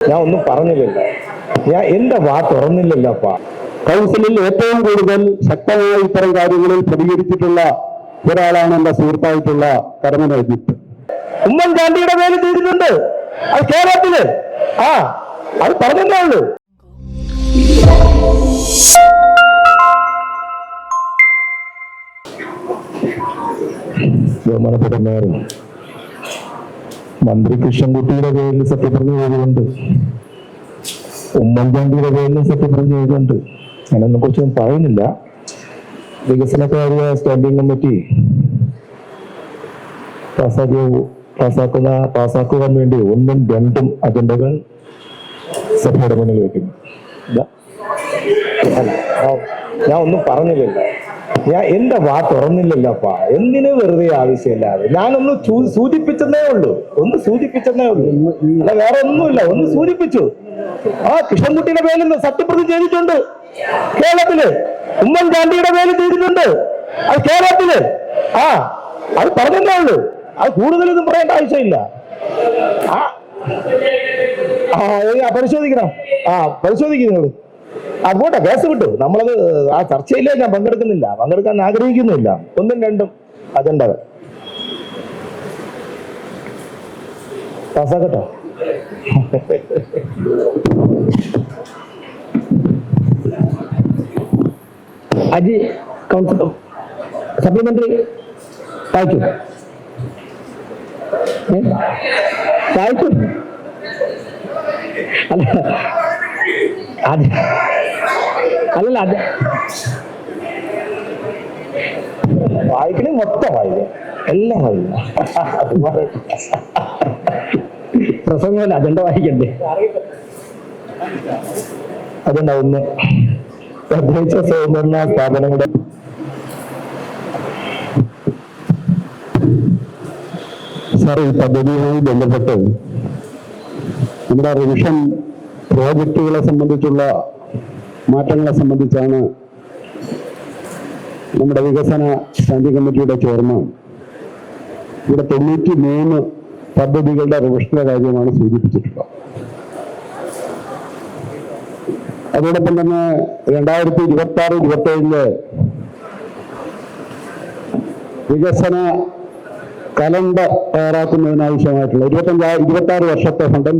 ഞാൻ ഒന്നും പറഞ്ഞില്ലല്ലോ. ഞാൻ എന്റെ വാ തുറന്നില്ലല്ലോ അപ്പാ കൗൺസിലിൽ ഏറ്റവും കൂടുതൽ ശക്തമായ ഇത്തരം കാര്യങ്ങളിൽ പ്രതികരിച്ചിട്ടുള്ള ഒരാളാണ് എന്റെ സുഹൃത്തായിട്ടുള്ള കരമന ഉമ്മൻചാണ്ടിയുടെ പേര് ചെയ്തിട്ടുണ്ട്. അത് കേരളത്തിൽ. ആ അത് പറഞ്ഞതേ ഉള്ളൂ. ബഹുമാനപ്പെട്ട മന്ത്രി കൃഷ്ണൻകുട്ടിയുടെ പേരിൽ സത്യപ്രതിജ്ഞ ചെയ്തുകൊണ്ട് ഉമ്മൻചാണ്ടിയുടെ പേരിൽ സത്യപ്രതിജ്ഞ ചെയ്തുകൊണ്ട് ഞാനൊന്നും കുറിച്ചൊന്നും പറയുന്നില്ല. വികസനകാര്യ സ്റ്റാൻഡിംഗ് കമ്മിറ്റി പാസ്സാക്കിയ പാസ്സാക്കുന്ന വേണ്ടി ഒന്നും രണ്ടും അജണ്ടകൾ സഭയുടെ മുന്നിൽ വയ്ക്കുന്നു ഞാൻ- ഒന്നും പറഞ്ഞില്ലല്ലോ ഞാൻ എന്റെ വാ തുറന്നില്ലല്ലോപ്പാ എന്തിനു വെറുതെ ആവശ്യമില്ലാതെ ഞാനൊന്ന് സൂചിപ്പിച്ചെന്നേ ഉള്ളൂ. ഒന്ന് സൂചിപ്പിച്ചെന്നേ ഉള്ളൂ. അല്ല വേറെ ഒന്നുമില്ല ഒന്ന് സൂചിപ്പിച്ചു. ആ കൃഷ്ണൻകുട്ടിയുടെ പേരിൽ സത്യപ്രതി ചെയ്തിട്ടുണ്ട്. കേരളത്തിൽ. ഉമ്മൻചാണ്ടിയുടെ പേരിൽ ചെയ്തിട്ടുണ്ട്. അത് കേരളത്തിൽ. ആ അത് പറഞ്ഞതേ ഉള്ളൂ. അത് കൂടുതലൊന്നും പറയേണ്ട ആവശ്യമില്ല. ആ ആ പരിശോധിക്കണം. ആ പരിശോധിക്കും പോട്ടെ കേസ് വിട്ടു നമ്മളത് ആ ചർച്ചയിലേ ഞാൻ പങ്കെടുക്കുന്നില്ല. പങ്കെടുക്കാൻ ആഗ്രഹിക്കുന്നില്ല ഒന്നും രണ്ടും അജണ്ടകൾ പാസ്സാക്കട്ടോ. അജി കൗൺസിൽ സപ്ലിമെന്ററി ഏ? വായിച്ചു അല്ല അത്. അല്ലല്ല അത്. വായിക്കണേ മൊത്തം വായിക്കും എല്ലാം വായിക്കും പ്രസംഗമല്ല അതെന്താ വായിക്കണ്ടേ? അതെന്താ ഒന്ന്? തദ്ദേശ സ്വയംഭരണ സ്ഥാപനങ്ങളുടെ സാർ ഈ പദ്ധതിയുമായി ബന്ധപ്പെട്ട് നമ്മുടെ റിവിഷൻ പ്രോജക്റ്റുകളെ സംബന്ധിച്ചുള്ള മാറ്റങ്ങളെ സംബന്ധിച്ചാണ് നമ്മുടെ വികസന സ്റ്റാൻഡിംഗ് കമ്മിറ്റിയുടെ ചെയർമാൻ ഇവിടെ തൊണ്ണൂറ്റി മൂന്ന് പദ്ധതികളുടെ റിവിഷന്റെ കാര്യമാണ് സൂചിപ്പിച്ചിട്ടുള്ളത്. അതോടൊപ്പം തന്നെ രണ്ടായിരത്തി ഇരുപത്തി ആറ് ഇരുപത്തി ഏഴിൽ വികസന കലണ്ടർ തയ്യാറാക്കുന്നതിനാവശ്യമായിട്ടുള്ള ഇരുപത്തഞ്ചാ ഇരുപത്തി ആറ് വർഷത്തെ ഫണ്ട്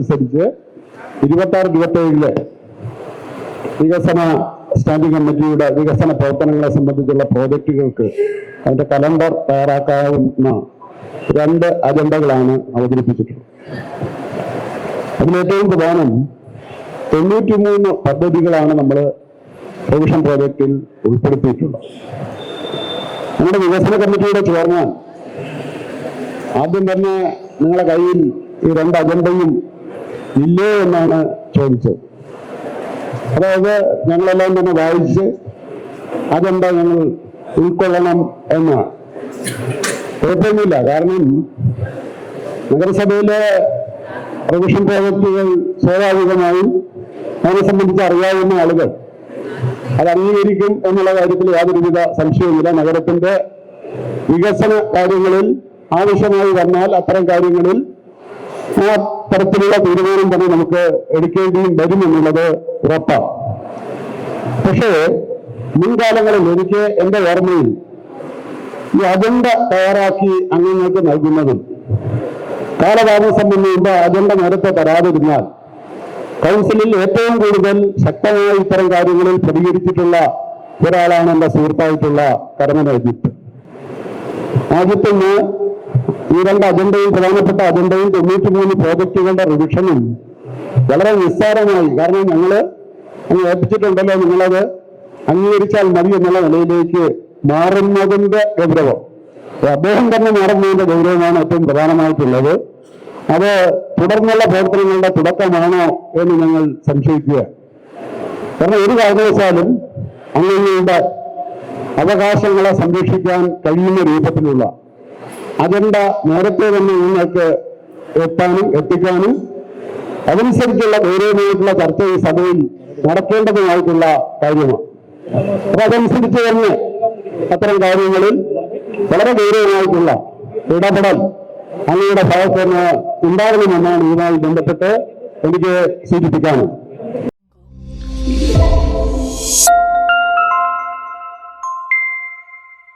അനുസരിച്ച് ഇരുപത്തി ആറ് ഇരുപത്തി ഏഴിൽ വികസന സ്റ്റാൻഡിംഗ് കമ്മിറ്റിയുടെ വികസന പ്രവർത്തനങ്ങളെ സംബന്ധിച്ചുള്ള പ്രോജക്റ്റുകൾക്ക് അതിന്റെ കലണ്ടർ തയ്യാറാക്കാവുന്ന രണ്ട് അജണ്ടകളാണ് അവതരിപ്പിച്ചിട്ടുള്ളത്. അതിലേറ്റവും പ്രധാനം തൊണ്ണൂറ്റിമൂന്ന് പദ്ധതികളാണ് നമ്മൾ റിവിഷൻ പ്രോജക്റ്റിൽ ഉൾപ്പെടുത്തിയിട്ടുള്ളത്. നമ്മുടെ വികസന കമ്മിറ്റിയുടെ ചെയർമാൻ ആദ്യം തന്നെ നിങ്ങളുടെ കയ്യിൽ ഈ രണ്ട് അജണ്ടയും ഇല്ലേ എന്നാണ് ചോദിച്ചത്. അതായത് ഞങ്ങളെല്ലാം തന്നെ വായിച്ച് അതെന്താ ഞങ്ങൾ ഉൾക്കൊള്ളണം എന്നാണ് കുഴപ്പമൊന്നുമില്ല. കാരണം നഗരസഭയിലെ റിവിഷൻ പ്രോജക്റ്റുകൾ സ്വാഭാവികമായും അതിനെ സംബന്ധിച്ച് അറിയാവുന്ന ആളുകൾ. അത് അംഗീകരിക്കും എന്നുള്ള കാര്യത്തിൽ യാതൊരുവിധ സംശയവുമില്ല. നഗരത്തിന്റെ വികസന കാര്യങ്ങളിൽ ആവശ്യമായി വന്നാൽ അത്തരം കാര്യങ്ങളിൽ ആ തരത്തിലുള്ള തീരുമാനം തന്നെ നമുക്ക് എടുക്കേണ്ടിയും വരുമെന്നുള്ളത് ഉറപ്പാണ്. പക്ഷേ മുൻകാലങ്ങളിൽ എനിക്ക് എന്റെ ഓർമ്മയിൽ ഈ അജണ്ട തയ്യാറാക്കി അംഗങ്ങൾക്ക് നൽകുന്നതും കാലതാമസം മുമ്പ് അജണ്ട നേരത്തെ തരാതിരുന്നാൽ കൗൺസിലിൽ ഏറ്റവും കൂടുതൽ ശക്തമായ ഇത്തരം കാര്യങ്ങളിൽ പ്രതികരിച്ചിട്ടുള്ള ഒരാളാണ് എന്റെ സുഹൃത്തായിട്ടുള്ള കരമന അജിത്ത് ആദ്യത്തിന് ഈ രണ്ട് അജണ്ടയും പ്രധാനപ്പെട്ട അജണ്ടയും തൊണ്ണൂറ്റി മൂന്ന് പ്രോജക്റ്റുകളുടെ റിവിഷനും വളരെ നിസ്സാരമായി. കാരണം ഞങ്ങൾ അങ്ങ് ഏൽപ്പിച്ചിട്ടുണ്ടല്ലോ നിങ്ങളത് അംഗീകരിച്ചാൽ മതി എന്നുള്ള നിലയിലേക്ക് മാറുന്നതിന്റെ ഗൗരവം. അദ്ദേഹം തന്നെ മാറുന്നതിന്റെ ഗൗരവമാണ് ഏറ്റവും പ്രധാനമായിട്ടുള്ളത്. അത് തുടർന്നുള്ള പ്രവർത്തനങ്ങളുടെ തുടക്കമാണോ എന്ന് ഞങ്ങൾ സംശയിക്കുക. കാരണം ഒരു കാരണവശാലും അങ്ങനെയുള്ള അവകാശങ്ങളെ സംരക്ഷിക്കാൻ കഴിയുന്ന രൂപത്തിലുള്ള അജണ്ട നേരത്തെ തന്നെ നിങ്ങൾക്ക് എത്താനും എത്തിക്കാനും അതനുസരിച്ചുള്ള ഗൗരവമായിട്ടുള്ള ചർച്ച ഈ സഭയിൽ നടക്കേണ്ടതുമായിട്ടുള്ള കാര്യമാണ്. അപ്പൊ അതനുസരിച്ച് തന്നെ അത്തരം കാര്യങ്ങളിൽ വളരെ ഗൗരവമായിട്ടുള്ള ഇടപെടൽ അങ്ങയുടെ ഭാഗത്ത് നിന്ന് ഉണ്ടാകണമെന്നാണ് ഇതുമായി ബന്ധപ്പെട്ട് എനിക്ക് സൂചിപ്പിക്കാനുണ്ട്